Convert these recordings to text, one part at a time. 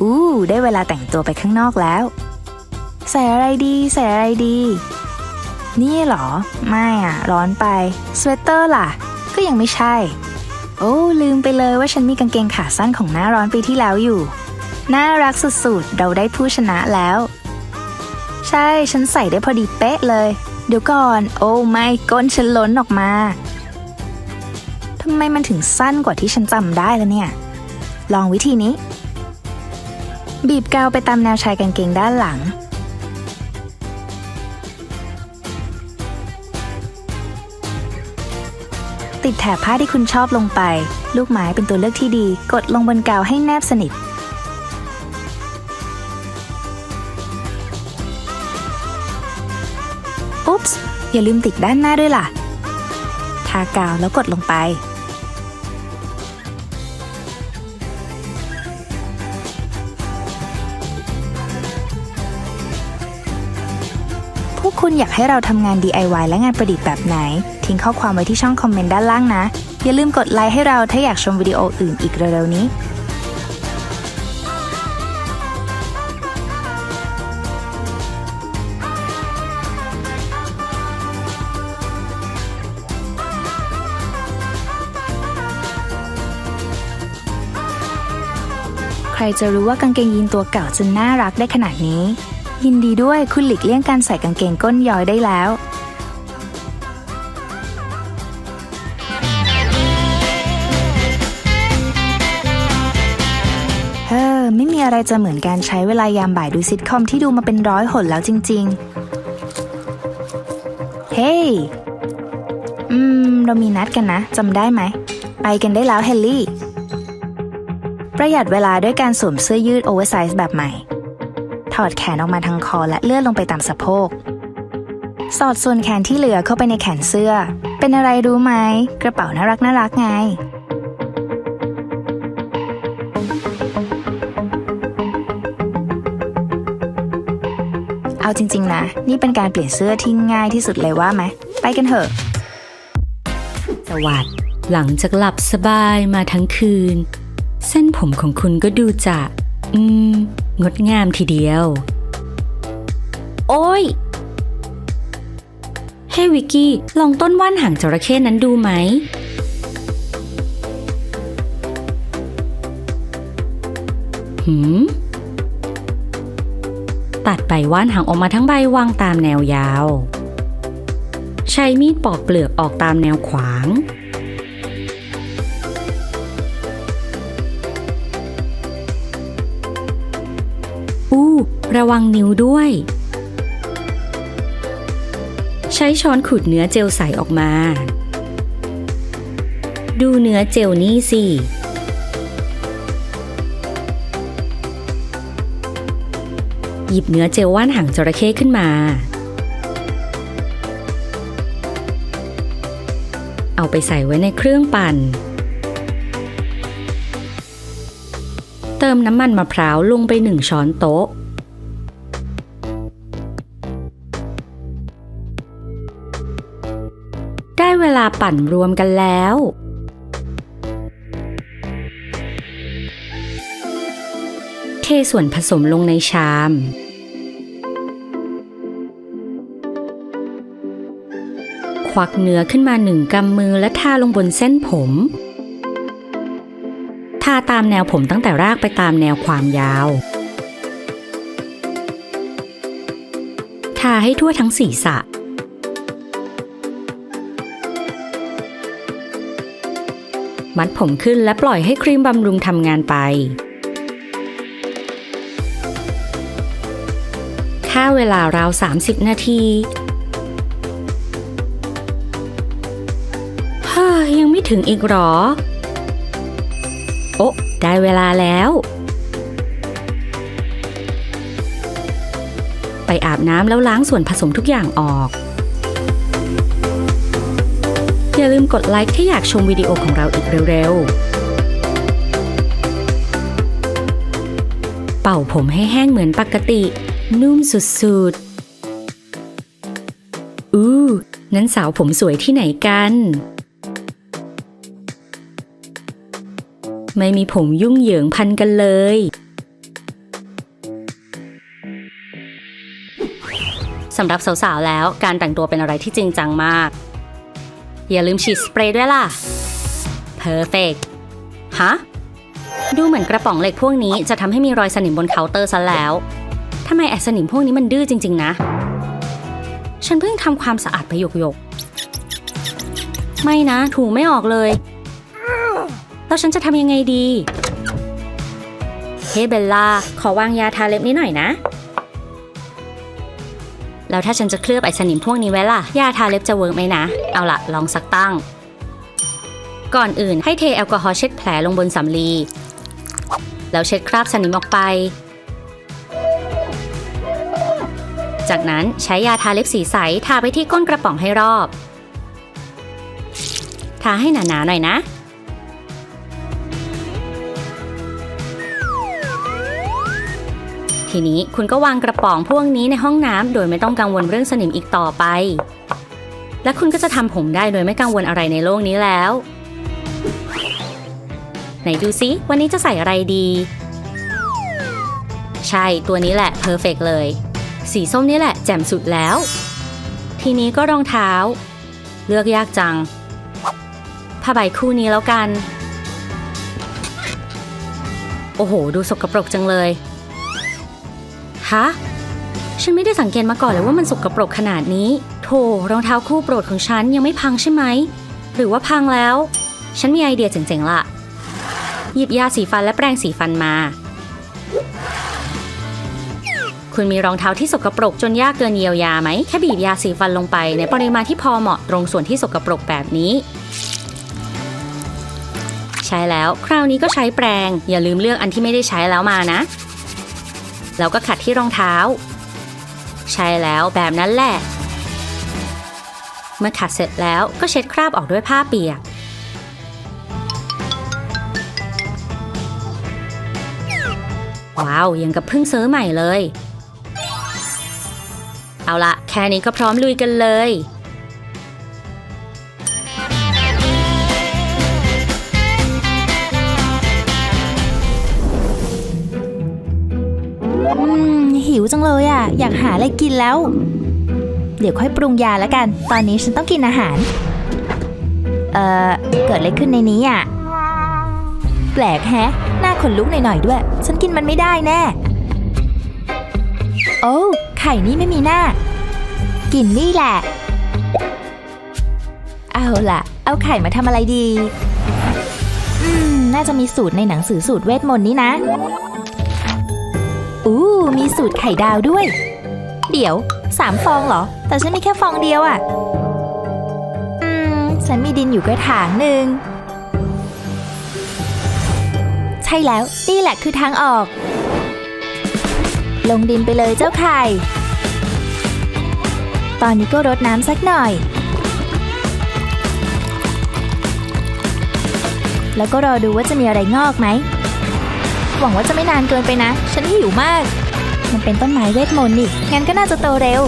อู้ได้เวลาแต่งตัวไปข้างนอกแล้ว ใส่อะไรดีใส่อะไรดี นี่หรอ ไม่อะร้อนไปสเวตเตอร์ล่ะ ก็ยังไม่ใช่ โอ้ลืมไปเลยว่าฉันมีกางเกงขาสั้นของหน้าร้อนปีที่แล้วอยู่ น่ารักสุดๆ เราได้ผู้ชนะแล้ว ใช่ฉันใส่ได้พอดีเป๊ะเลย เดี๋ยวก่อน โอ้ไม่ก้นฉันล้นออกมาทำไมมันถึงสั้นกว่าที่ฉันจำได้แล้วเนี่ย ลองวิธีนี้ บีบกาวไปตามแนวชายกางเกงด้านหลัง ติดแถบผ้าที่คุณชอบลงไป ลูกไม้เป็นตัวเลือกที่ดี กดลงบนกาวให้แนบสนิท อุ๊ปส์อย่าลืมติดด้านหน้าด้วยล่ะ ทากาวแล้วกดลงไป คุณอยากให้เราทำงาน DIY และงานประดิษฐ์แบบไหน ทิ้งข้อความไว้ที่ช่องคอมเมนต์ด้านล่างนะ อย่าลืมกดไลค์ให้เราถ้าอยากชมวิดีโออื่นอีกเร็วๆนี้ใครจะรู้ว่ากางเกงยีนตัวเก่าจะน่ารักได้ขนาดนี้ ยินดีด้วยคุณหลีกเลี่ยงการใส่กางเกงก้นย้อยได้แล้ว เฮ้อ ไม่มีอะไรจะเหมือนการใช้เวลายามบ่ายดูซิทคอมที่ดูมาเป็นร้อยหนแล้วจริง ๆ เฮ้ยอืม เรามีนัดกันนะจำได้ไหม ไปกันได้แล้วเฮลลี่ ประหยัดเวลาด้วยการสวมเสื้อยืดโอเวอร์ไซส์แบบใหม่ ถอดแขนออกมาทางคอและเลื่อนลงไปตามสะโพก สอดส่วนแขนที่เหลือเข้าไปในแขนเสื้อ เป็นอะไรรู้ไหม กระเป๋าน่ารักน่ารักไง เอาจริง ๆ นะ นี่เป็นการเปลี่ยนเสื้อที่ง่ายที่สุดเลยว่าไหม ไปกันเถอะ สวัสดหลังจากหลับสบายมาทั้งคืน เส้นผมของคุณก็ดูจะ อืม งดงามทีเดียว โอ้ย เฮ้วิกกี้ ลองต้นว่านหางจระเข้นั้นดูไหม หืม ตัดใบว่านหางออกมาทั้งใบวางตามแนวยาว ใช้มีดปอกเปลือกออกตามแนวขวาง ระวังนิ้วด้วย ใช้ช้อนขูดเนื้อเจลใสออกมา ดูเนื้อเจลนี่สิ หยิบเนื้อเจลว่านหางจระเข้ขึ้นมาเอาไปใส่ไว้ในเครื่องปั่น เติมน้ำมันมะพร้าวลงไปหนึ่งช้อนโต๊ะาปั่นรวมกันแล้ว เทส่วนผสมลงในชาม ควักเนื้อขึ้นมาหนึ่งกำมือและทาลงบนเส้นผมทาตามแนวผมตั้งแต่รากไปตามแนวความยาว ทาให้ทั่วทั้งศีรษะ มัดผมขึ้นและปล่อยให้ครีมบำรุงทำงานไป ค่าเวลาราว 30 นาทีฮ้ยยังไม่ถึงอีกหรอ โอ้ได้เวลาแล้ว ไปอาบน้ำแล้วล้างส่วนผสมทุกอย่างออก อย่าลืมกดไลค์ถ้าอยากชมวิดีโอของเราอีกเร็วๆ เป่าผมให้แห้งเหมือนปกติ นุ่มสุดๆ อู้ นั้นสาวผมสวยที่ไหนกัน ไม่มีผมยุ่งเหยิงพันกันเลยสำหรับสาวๆ แล้วการแต่งตัวเป็นอะไรที่จริงจังมาก อย่าลืมฉีดสเปรย์ด้วยล่ะ perfect ฮะ ดูเหมือนกระป๋องเหล็กพวกนี้จะทำให้มีรอยสนิมบนเคาน์เตอร์ซะแล้วทำไมไอ้สนิมพวกนี้มันดื้อจริง ๆ นะ ฉันเพิ่งทำความสะอาดไปหยกๆ ไม่นะ ถูไม่ออกเลย แล้วฉันจะทำยังไงดี เฮ้เบลล่า ขอวางยาทาเล็บนี้หน่อยนะ แล้วถ้าฉันจะเคลือบไอสนิมพวกนี้ไว้ล่ะ ยาทาเล็บจะเวิร์กไหมนะ เอาล่ะลองสักตั้ง ก่อนอื่นให้เทแอลกอฮอล์เช็ดแผลลงบนสำลี แล้วเช็ดคราบสนิมออกไป จากนั้นใช้ยาทาเล็บสีใสทาไปที่ก้นกระป๋องให้รอบ ทาให้หนาๆหน่อยนะ ทีนี้คุณก็วางกระป๋องพวกนี้ในห้องน้ำโดยไม่ต้องกังวลเรื่องสนิมอีกต่อไป และคุณก็จะทำผมได้โดยไม่กังวลอะไรในโลกนี้แล้ว ไหนดูซิวันนี้จะใส่อะไรดี ใช่ตัวนี้แหละเพอร์เฟกเลย สีส้มนี่แหละแจ่มสุดแล้ว ทีนี้ก็รองเท้า เลือกยากจังผ้าใบคู่นี้แล้วกัน โอ้โห ดูสกปรกจังเลย ฮะ ฉันไม่ได้สังเกตมาก่อนเลยว่ามันสกปรกขนาดนี้ โถรองเท้าคู่โปรดของฉันยังไม่พังใช่ไหม หรือว่าพังแล้ว ฉันมีไอเดียเจ๋งๆล่ะหยิบยาสีฟันและแปรงสีฟันมา คุณมีรองเท้าที่สกปรกจนยากเกินเยียวยาไหม แค่บีบยาสีฟันลงไป ในปริมาณที่พอเหมาะตรงส่วนที่สกปรกแบบนี้ใช้แล้ว คราวนี้ก็ใช้แปรงอย่าลืมเลือกอันที่ไม่ได้ใช้แล้วมานะ แล้วก็ขัดที่รองเท้า ใช่แล้วแบบนั้นแหละ เมื่อขัดเสร็จแล้วก็เช็ดคราบออกด้วยผ้าเปียก ว้าวยังกับเพิ่งซื้อใหม่เลย เอาละแค่นี้ก็พร้อมลุยกันเลย หิวจังเลยอะ อยากหาอะไรกินแล้ว เดี๋ยวค่อยปรุงยาแล้วกัน ตอนนี้ฉันต้องกินอาหาร เอ่อ เกิดอะไรขึ้นในนี้อะ แปลกแฮะ หน้าขนลุกหน่อยๆด้วย ฉันกินมันไม่ได้แน่ โอ้ไข่นี่ไม่มีหน้า กินนี่แหละ เอาล่ะ เอาไข่มาทำอะไรดี อืม น่าจะมีสูตรในหนังสือสูตรเวทมนต์นี่นะ อู้ มีสูตรไข่ดาวด้วย เดี๋ยวสามฟองเหรอ แต่ฉันมีแค่ฟองเดียวอะ่ะ อืม ฉันมีดินอยู่กระถางหนึ่ง ใช่แล้ว นี่แหละคือทางออก ลงดินไปเลยเจ้าไข่ ตอนนี้ก็รดน้ำสักหน่อย แล้วก็รอดูว่าจะมีอะไรงอกไหม วังว่าจะไม่นานเกินไปนะ ฉันหิวมาก มันเป็นต้นไม้เวทมนต์นี่ งั้นก็น่าจะโตเร็ว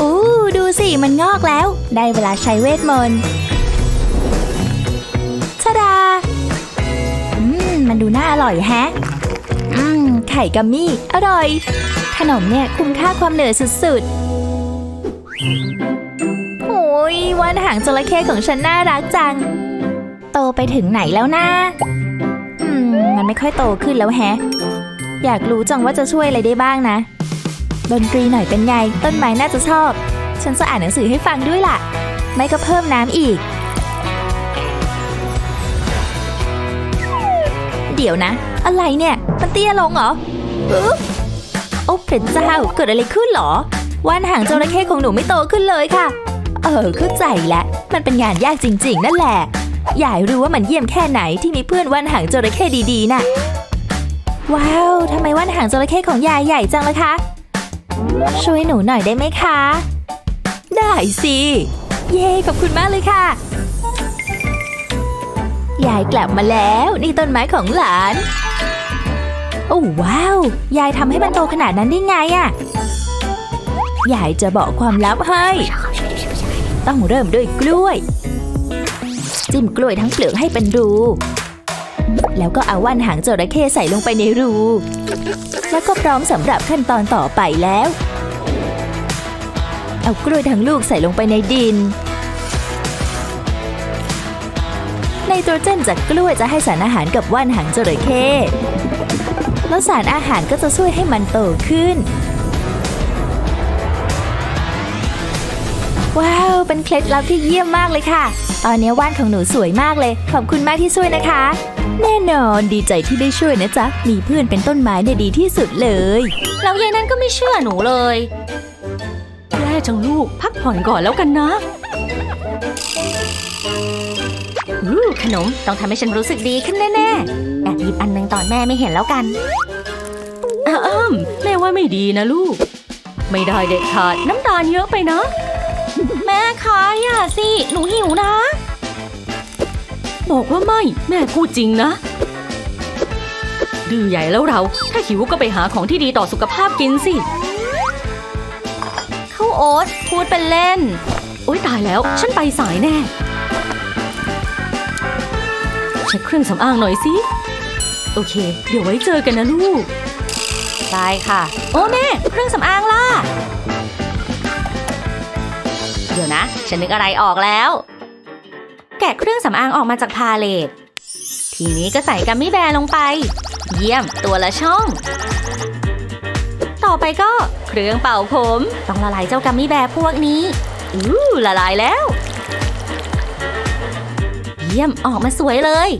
อู้ดูสิ มันงอกแล้ว ได้เวลาใช้เวทมนต์ชดา อืม มันดูน่าอร่อยแฮะ อืม ไข่กัมมี่ อร่อย ขนมเนี่ยคุ้มค่าความเหนื่อยสุดๆโอ้ยวันหางจระเข้ของฉันน่ารักจัง โตไปถึงไหนแล้วนะ ไม่ค่อยโตขึ้นแล้วแฮะ อยากรู้จังว่าจะช่วยอะไรได้บ้างนะ ดนตรีหน่อยเป็นไง ต้นไม้น่าจะชอบ ฉันจะอ่านหนังสือให้ฟังด้วยล่ะ ไม่ก็เพิ่มน้ำอีก เดี๋ยวนะ อะไรเนี่ย มันเตี้ยลงเหรออึ๊บโอ้พระเจ้าเกิดอะไรขึ้นเหรอว่านหางจระเข้ของหนูไม่โตขึ้นเลยค่ะ เออเข้าใจแล้วมันเป็นงานยากจริง ๆ นั่นแหละ อยากรู้ว่ามันเยี่ยมแค่ไหนที่มีเพื่อนว่านหางจระเข้ดีๆ น่ะ ว้าวทำไมว่านหางจระเข้ของยายใหญ่จังเลยคะ ช่วยหนูหน่อยได้ไหมคะ ได้สิ เย้ขอบคุณมากเลยค่ะ ยายกลับมาแล้ว นี่ต้นไม้ของหลาน โอ้ว้าว ยายทำให้มันโตขนาดนั้นได้ไงอะยายจะบอกความลับให้ ต้องเริ่มด้วยกล้วย จิ้มกล้วยทั้งเปลือกให้เป็นรู แล้วก็เอาว่านหางจระเข้ใส่ลงไปในรู แล้วก็พร้อมสำหรับขั้นตอนต่อไปแล้ว เอากล้วยทั้งลูกใส่ลงไปในดินไนโตรเจนจากกล้วยจะให้สารอาหารกับว่านหางจระเข้แล้วสารอาหารก็จะช่วยให้มันโตขึ้น ว้าว เป็นเคล็ดลับที่เยี่ยมมากเลยค่ะ ตอนนี้ว่านของหนูสวยมากเลย ขอบคุณมากที่ช่วยนะคะ แน่นอนดีใจที่ได้ช่วยนะจ๊ะ มีเพื่อนเป็นต้นไม้เนี่ยดีที่สุดเลย แล้วยายนั่นก็ไม่เชื่อหนูเลยแย่จังลูก พักผ่อนก่อนแล้วกันนะอู้ขนมต้องทำให้ฉันรู้สึกดีขึ้นแน่ๆ แอบหยิบอันหนึงตอนแม่ไม่เห็นแล้วกันอ้มแม่ว่าไม่ดีนะลูก ไม่ได้เด็ดขาดน้ำตาลเยอะไปนะแม่ คะอย่าสิหนูหิวนะ บอกว่าไม่แม่พูดจริงนะ ดื้อใหญ่แล้วเรา ถ้าหิวก็ไปหาของที่ดีต่อสุขภาพกินสิเข้าโอ๊ตพูดเป็นเล่น โอ๊ยตายแล้ว ฉันไปสายแน่เช็คเครื่องสำอางหน่อยสิ โอเค เดี๋ยวไว้เจอกันนะลูกได้ค่ะ โอ้แม่ เครื่องสำอางล่ะ เดี๋ยวนะ ฉันนึกอะไรออกแล้ว แกะเครื่องสำอางออกมาจากพาเลต ทีนี้ก็ใส่กัมมี่แบร์ลงไป เยี่ยมตัวละช่อง ต่อไปก็เครื่องเป่าผม ต้องละลายเจ้ากัมมี่แบร์พวกนี้อู้ละลายแล้ว เยี่ยมออกมาสวยเลย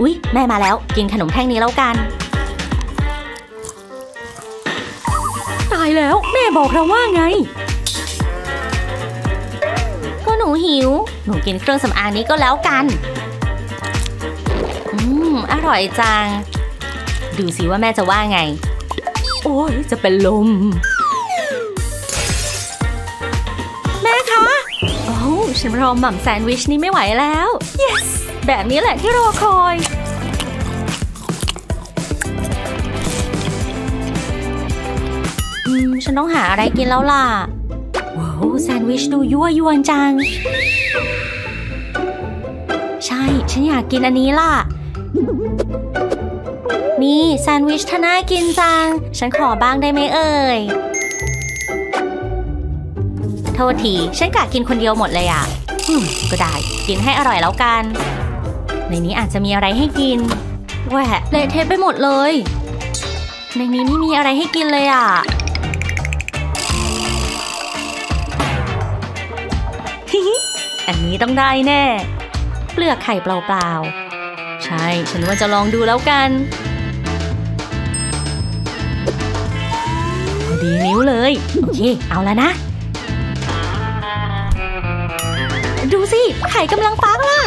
อุ๊ย แม่มาแล้วกินขนมแท่งนี้แล้วกันายแล้ว แม่บอกเราว่าไง ก็หนูหิว หนูกินเครื่องสำอางนี้ก็แล้วกัน อืม อร่อยจัง ดูสิว่าแม่จะว่าไง โอ้ยจะเป็นลม แม่คะโอ้วฉันรอหม่ำแซนด์วิชนี้ไม่ไหวแล้ว yes แบบนี้แหละที่รอคอย ต้องหาอะไรกินแล้วล่ะว้าวแซนด์วิชดูยั่วยวนจัง ใช่ ฉันอยากกินอันนี้ล่ะ นี่แซนด์วิชท่าน่ากินจัง ฉันขอบ้างได้ไหมเอ่ย โทษที ฉันกะกินคนเดียวหมดเลยอะก็ได้ กินให้อร่อยแล้วกัน ในนี้อาจจะมีอะไรให้กินแหวะเละเทะไปหมดเลย ในนี้ไม่มีอะไรให้กินเลยอะ นี้ต้องได้แน่ เปลือกไข่เปล่าๆ ใช่ ฉันว่าจะลองดูแล้วกันพอดีนิ้วเลย โอเค เอาแล้วนะ ดูสิ ไข่กำลังฟักล่ะ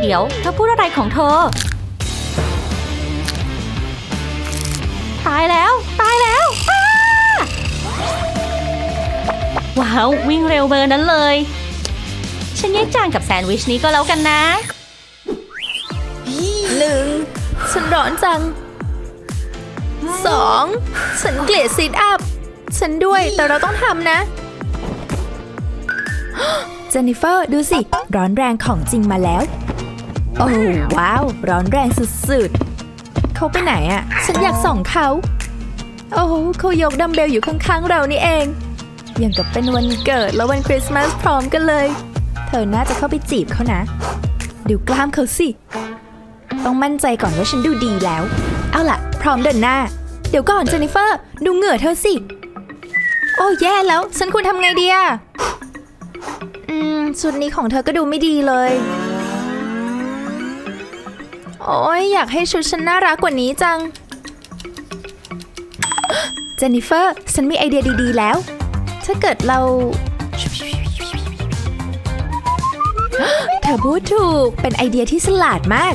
เดี๋ยวเธอพูดอะไรของเธอ ตายแล้ว ตายแล้ว ว้าว วิ่งเร็วเบอร์นั้นเลย ฉันแยกจานกับแซนด์วิชนี้ก็แล้วกันนะหนึ่งฉันร้อนจังสองฉันเกลียดซิทอัพ ฉันด้วยแต่เราต้องทำนะเจนนิเฟอร์ดูสิ ร้อนแรงของจริงมาแล้ว โอ้ว้าว ร้อนแรงสุดๆ เขาไปไหนอะ่ะ ฉันอยากส่องเขา โอ้เขายกดัมเบลอยู่ข้างๆเรานี่เอง อย่างกับเป็นวันเกิดและวันคริสต์มาสพร้อมกันเลยเธอน่าจะเข้าไปจีบเขานะ ดูกล้ามเขาสิ ต้องมั่นใจก่อนว่าฉันดูดีแล้ว เอาล่ะ พร้อมเดินหน้า เดี๋ยวก่อนเจนนิเฟอร์ ดูเหงื่อเธอสิ โอ้แย่แล้ว ฉันควรทำไงดีอะอืมชุดนี้ของเธอก็ดูไม่ดีเลย โอ้ยอยากให้ชุดฉันน่ารักกว่านี้จัง เจนนิเฟอร์ ฉันมีไอเดียดีๆแล้ว ถ้าเกิดเรา เธอพูดถูก เป็นไอเดียที่ฉลาดมาก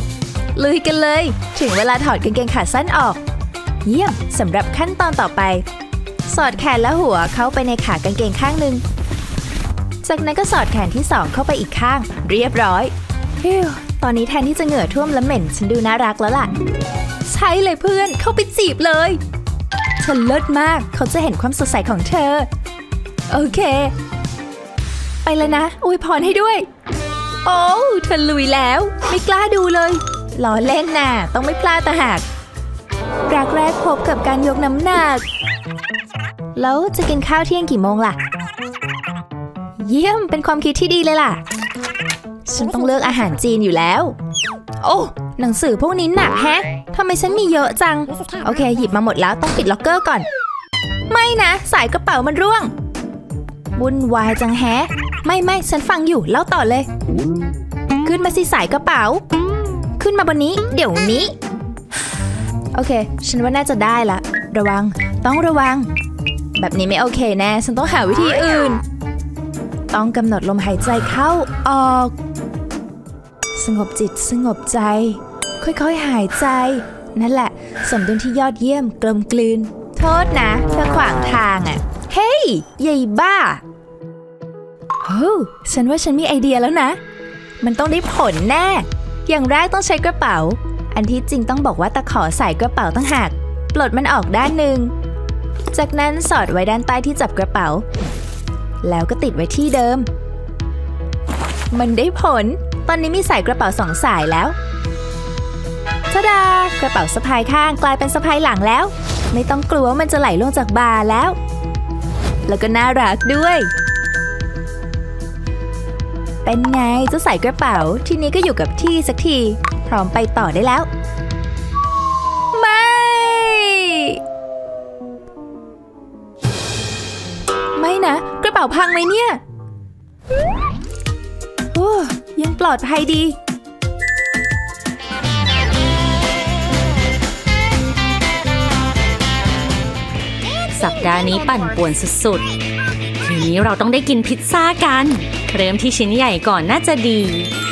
ลุยกันเลย ถึงเวลาถอดกางเกงขาสั้นออก เยี่ยมสำหรับขั้นตอนต่อไป สอดแขนและหัวเข้าไปในขากางเกงข้างหนึ่ง จากนั้นก็สอดแขนที่สองเข้าไปอีกข้าง เรียบร้อยฮิวตอนนี้แทนที่จะเหงื่อท่วมและเหม็นฉันดูน่ารักแล้วล่ะ ใช่เลยเพื่อนเข้าไปจีบเลยเธอเลิศมากเขาจะเห็นความสดใสของเธอ โอเค ไปแล้วนะ อวยพรให้ด้วย โอ้วเธอลุยแล้ว ไม่กล้าดูเลยล้อเล่นน่ะ ต้องไม่พลาดแต่หากรักแรกพบกับการยกน้ำหนัก แล้วจะกินข้าวเที่ยงกี่โมงล่ะ เยี่ยมเป็นความคิดที่ดีเลยล่ะ ฉันต้องเลือกอาหารจีนอยู่แล้ว โอ้หนังสือพวกนี้หนักแฮะทำไมฉันมีเยอะจัง โอเค หยิบมาหมดแล้วต้องปิดล็อกเกอร์ก่อน ไม่นะ สายกระเป๋ามันร่วงวุ่นวายจังแฮะ ไม่ไม่ฉันฟังอยู่เล่าต่อเลย ขึ้นมาสิสายกระเป๋า ขึ้นมาบนนี้ เดี๋ยวนี้ โอเค ฉันว่าน่าจะได้ละระวัง ต้องระวัง แบบนี้ไม่โอเคแน่ ฉันต้องหาวิธีอื่น ต้องกำหนดลมหายใจเข้าออก สงบจิตสงบใจ ค่อยๆหายใจ นั่นแหละ สมดุลที่ยอดเยี่ยมกลมกลืน โทษนะเธอขวางทางอะ่ะ เฮ้ยใหญ่บ้า โอ้ฉันว่าฉันมีไอเดียแล้วนะ มันต้องได้ผลแน่ อย่างแรกต้องใช้กระเป๋า อันที่จริงต้องบอกว่าตะขอใส่กระเป๋าตั้งหาก ปลดมันออกด้านหนึ่ง จากนั้นสอดไว้ด้านใต้ที่จับกระเป๋า แล้วก็ติดไว้ที่เดิม มันได้ผล ตอนนี้มีใส่กระเป๋าสองสายแล้วทดากระเป๋าสะพายข้างกลายเป็นสะพายหลังแล้ว ไม่ต้องกลัวว่ามันจะไหลลงจากบาแล้ว แล้วก็น่ารักด้วย เป็นไงเจะใส่กระเป๋า ทีนี้ก็อยู่กับที่สักที พร้อมไปต่อได้แล้ว ไม่ ไม่นะ กระเป๋าพังไหมเนี่ยโอ้ยังปลอดภัยดีสัปดาห์นี้ปั่นป่วนสุดๆ ทีนี้เราต้องได้กินพิซซ่ากัน เริ่มที่ชิ้นใหญ่ก่อนน่าจะดี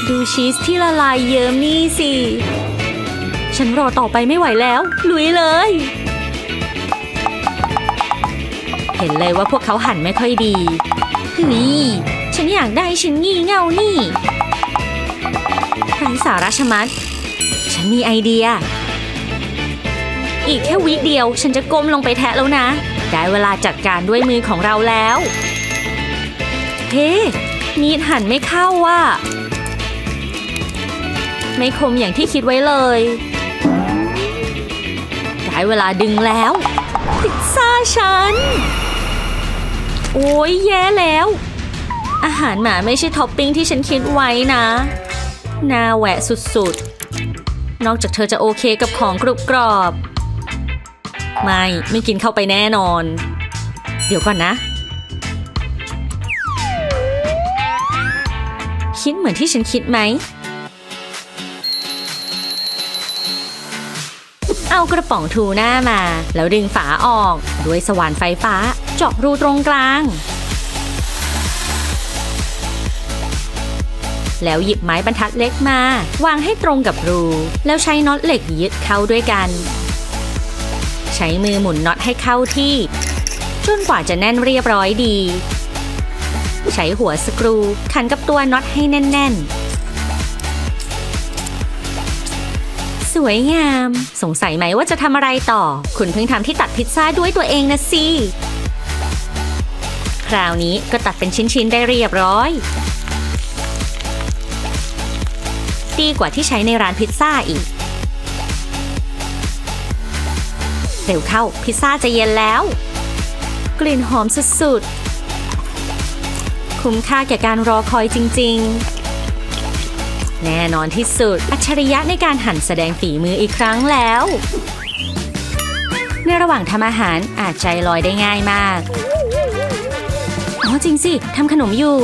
ดูชีสที่ละลายเยิ้มนี่สิ ฉันรอต่อไปไม่ไหวแล้ว ลุยเลย เห็นเลยว่าพวกเขาหั่นไม่ค่อยดีเฮ้ยฉันอยากได้ชิ้นงี่เง่านี่ไร้สาระชมัด ฉันมีไอเดีย อีกแค่วิเดียวฉันจะก้มลงไปแทะแล้วนะ ได้เวลาจัดการด้วยมือของเราแล้ว เฮ้ มีดหั่นไม่เข้าว่ะไม่คมอย่างที่คิดไว้เลยได้เวลาดึงแล้ว พิซซ่าฉัน โอ้ยแย่แล้ว อาหารหมาไม่ใช่ท็อปปิ้งที่ฉันคิดไว้นะ น่าแหวะสุดๆ นอกจากเธอจะโอเคกับของกรุบกรอบ ไม่ ไม่กินเข้าไปแน่นอน เดี๋ยวก่อนนะ คิดเหมือนที่ฉันคิดไหม เอากระป๋องทูน่ามา แล้วดึงฝาออก ด้วยสว่านไฟฟ้าเจาะรูตรงกลาง แล้วหยิบไม้บรรทัดเล็กมา วางให้ตรงกับรู แล้วใช้น็อตเหล็กยึดเข้าด้วยกัน ใช้มือหมุนน็อตให้เข้าที่ จนกว่าจะแน่นเรียบร้อยดี ใช้หัวสกรูขันกับตัวน็อตให้แน่น ๆ สวยงาม สงสัยไหมว่าจะทำอะไรต่อ คุณเพิ่งทำที่ตัดพิซซ่าด้วยตัวเองนะสิคราวนี้ก็ตัดเป็นชิ้น ๆ ได้เรียบร้อย ดีกว่าที่ใช้ในร้านพิซซ่าอีก เร็วเข้าพิซซ่าจะเย็นแล้ว กลิ่นหอมสุด ๆ คุ้มค่าแก่การรอคอยจริง ๆ แน่นอนที่สุด อัจฉริยะในการหั่นแสดงฝีมืออีกครั้งแล้ว ในระหว่างทำอาหารอาจใจลอยได้ง่ายมาก อ๋อจริงสิทำขนมอยู่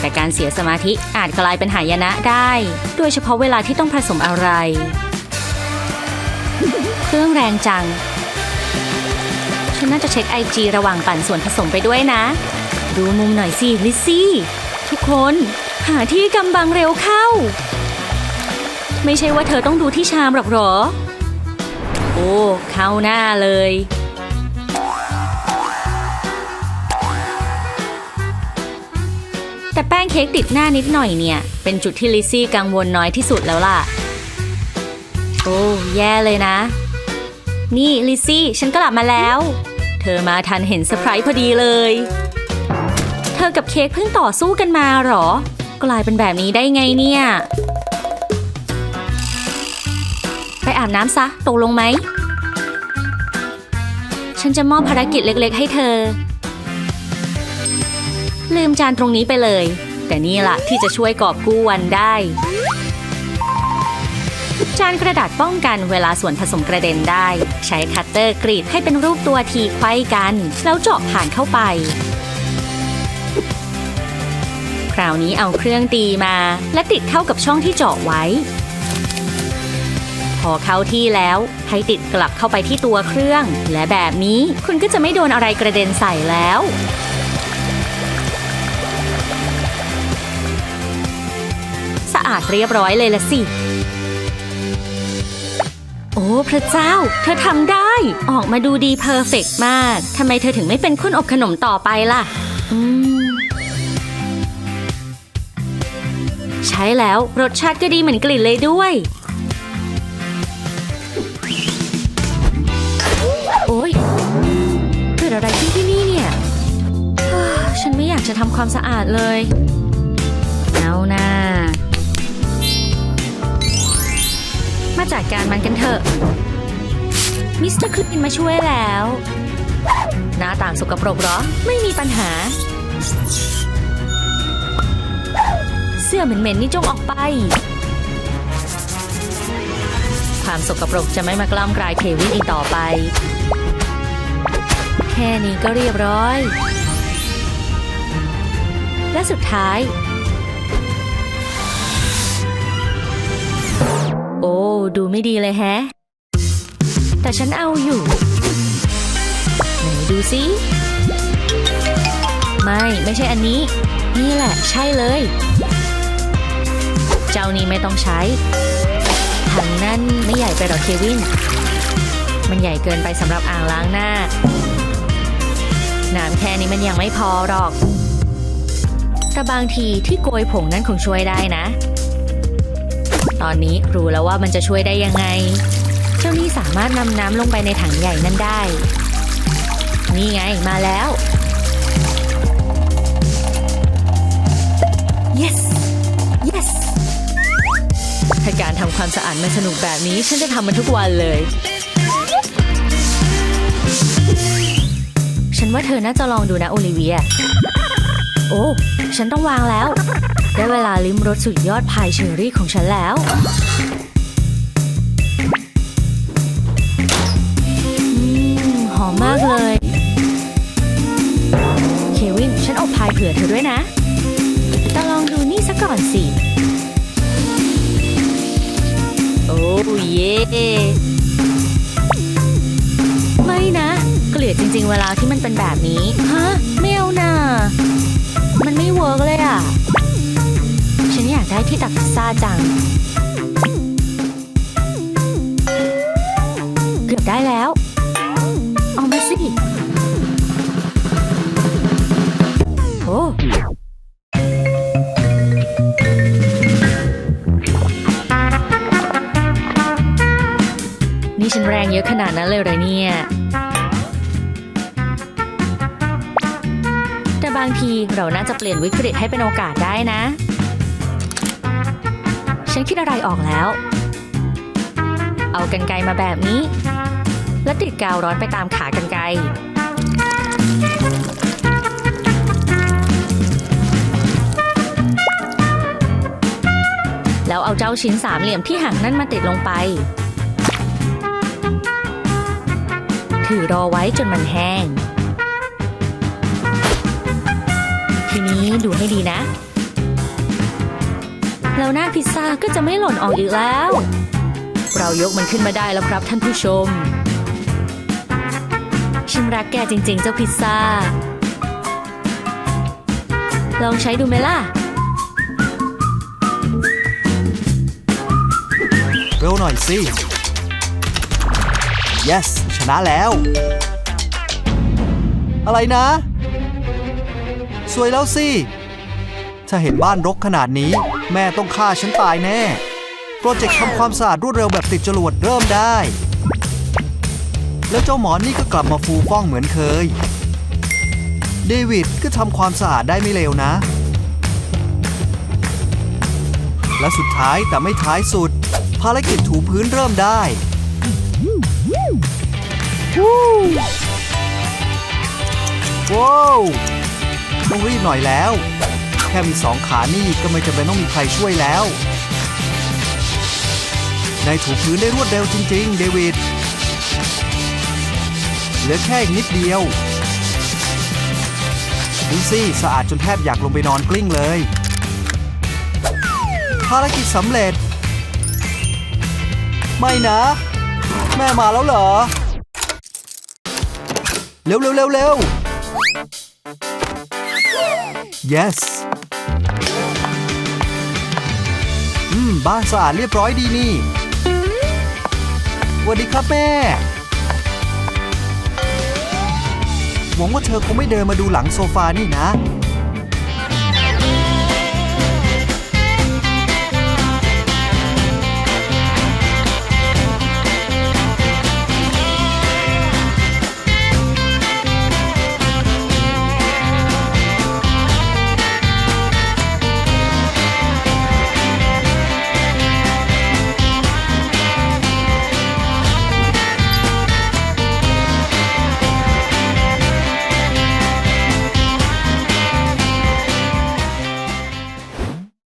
แต่การเสียสมาธิอาจกลายเป็นหายนะได้ โดยเฉพาะเวลาที่ต้องผสมอะไร เครื่องแรงจังฉันน่าจะเช็คไอจีระหว่างปั่นส่วนผสมไปด้วยนะ ดูมุมหน่อยสิลิซซี่ ทุกคนหาที่กำบังเร็วเข้า ไม่ใช่ว่าเธอต้องดูที่ชามหรอกหรอ โอ้เข้าหน้าเลย แต่แป้งเค้กติดหน้านิดหน่อยเนี่ย เป็นจุดที่ลิซซี่กังวลน้อยที่สุดแล้วล่ะ โอ้แย่เลยนะ นี่ลิซซี่ฉันกลับมาแล้ว เธอมาทันเห็นเซอร์ไพรส์พอดีเลย ธอกับเค้กเพิ่งต่อสู้กันมาหรอ กลายเป็นแบบนี้ได้ไงเนี่ย ไปอาบน้ำซะ ตกลงไหม ฉันจะมอบภารกิจเล็กๆ ให้เธอ ลืมจานตรงนี้ไปเลย แต่นี่ล่ะที่จะช่วยกอบกู้วันได้ จานกระดาษป้องกันเวลาส่วนผสมกระเด็นได้ ใช้คัตเตอร์กรีดให้เป็นรูปตัวทีไขว้กัน แล้วเจาะผ่านเข้าไป คราวนี้เอาเครื่องตีมา และติดเข้ากับช่องที่เจาะไว้ พอเข้าที่แล้วให้ติดกลับเข้าไปที่ตัวเครื่อง และแบบนี้คุณก็จะไม่โดนอะไรกระเด็นใส่แล้วสะอาดเรียบร้อยเลยละสิ โอ้ พระเจ้า เธอทำได้ ออกมาดูดีเพอร์เฟกมาก ทำไมเธอถึงไม่เป็นคนอบขนมต่อไปล่ะ อืม ใช้แล้วรสชาติก็ดีเหมือนกลิ่นเลยด้วย โอ้ยเกิดอะไรขึ้นที่นี่เนี่ย ฉันไม่อยากจะทำความสะอาดเลย เอาหน้ามาจัดการมันกันเถอะ มิสเตอร์คลินมาช่วยแล้ว หน้าต่างสกปรกหรอ ไม่มีปัญหา สื้อเหม็นๆนี่จงออกไป ความสกปรกจะไม่มากล้ำกลายเควินอีกต่อไป แค่นี้ก็เรียบร้อย และสุดท้าย โอ้ ดูไม่ดีเลยแฮะ แต่ฉันเอาอยู่ ไหนดูสิไม่ ไม่ใช่อันนี้ นี่แหละ ใช่เลย เจ้านี้ไม่ต้องใช้ ถังนั่นไม่ใหญ่ไปหรอกเควิน มันใหญ่เกินไปสำหรับอ่างล้างหน้า น้ำแค่นี้มันยังไม่พอหรอก แต่บางทีที่โกยผงนั้นคงช่วยได้นะ ตอนนี้รู้แล้วว่ามันจะช่วยได้ยังไง เจ้านี่สามารถนำน้ำลงไปในถังใหญ่นั้นได้ นี่ไงมาแล้ว yes yes ถ้าการทำความสะอาดมันสนุกแบบนี้ ฉันจะทำมันทุกวันเลย ฉันว่าเธอน่าจะลองดูนะโอลิเวีย โอ้ ฉันต้องวางแล้ว ได้เวลาลิ้มรสสุดยอดพายเชอรี่ของฉันแล้วอหอมมากเลย เควิน ฉันเอาพายเผื่อเธอด้วยนะ แต่ลองดูนี่ซะก่อนสิ อ้เย่ไม่นะ เกลียดจริง ๆ เวลาที่มันเป็นแบบนี้ ฮะ ไม่เอาน่ะมันไม่เวิร์กเลยอะ ฉันอยากได้ที่ตักพิซซ่าจัง เกือบได้แล้ว เยอะขนาดนั้นเลยเหรอเนี่ย แต่บางทีเราน่าจะเปลี่ยนวิกฤตให้เป็นโอกาสได้นะ ฉันคิดอะไรออกแล้ว เอากันไกมาแบบนี้ และติดกาวร้อนไปตามขากันไกแล้วเอาเจ้าชิ้นสามเหลี่ยมที่หักนั่นมาติดลงไป ถือรอไว้จนมันแห้ง ทีนี้ดูให้ดีนะ แล้วหน้าพิซซ่าก็จะไม่หล่นออกอีกแล้ว เรายกมันขึ้นมาได้แล้วครับท่านผู้ชม ฉันรักแกจริงๆ เจ้าพิซซ่า ลองใช้ดูไหมล่ะเร็วหน่อยสิ yes นะแล้ว อะไรนะ สวยแล้วสิ ถ้าเห็นบ้านรกขนาดนี้ แม่ต้องฆ่าฉันตายแน่ โปรเจกต์ทำความสะอาดรวดเร็วแบบติดจรวดเริ่มได้ แล้วเจ้าหมอนี่ก็กลับมาฟูฟ่องเหมือนเคย เดวิดก็ทำความสะอาดได้ไม่เลวนะ และสุดท้ายแต่ไม่ท้ายสุด ภารกิจถูพื้นเริ่มได้ ว้าวต้องรีบหน่อยแล้ว แค่มีสองขานี่ก็ไม่จำเป็นต้องมีใครช่วยแล้วนายถูพื้นได้รวดเร็วจริง ๆ เดวิด เหลือแค่อีกนิดเดียวดูสิสะอาดจนแทบอยากลงไปนอนกลิ้งเลย ภารกิจสำเร็จ ไม่นะ แม่มาแล้วเหรอ เร็วเร็วเร็วเร็ว yes อืม บ้านสะอาดเรียบร้อยดีนี่สวัสดีครับแม่ หวังว่าเธอคงไม่เดินมาดูหลังโซฟานี่นะ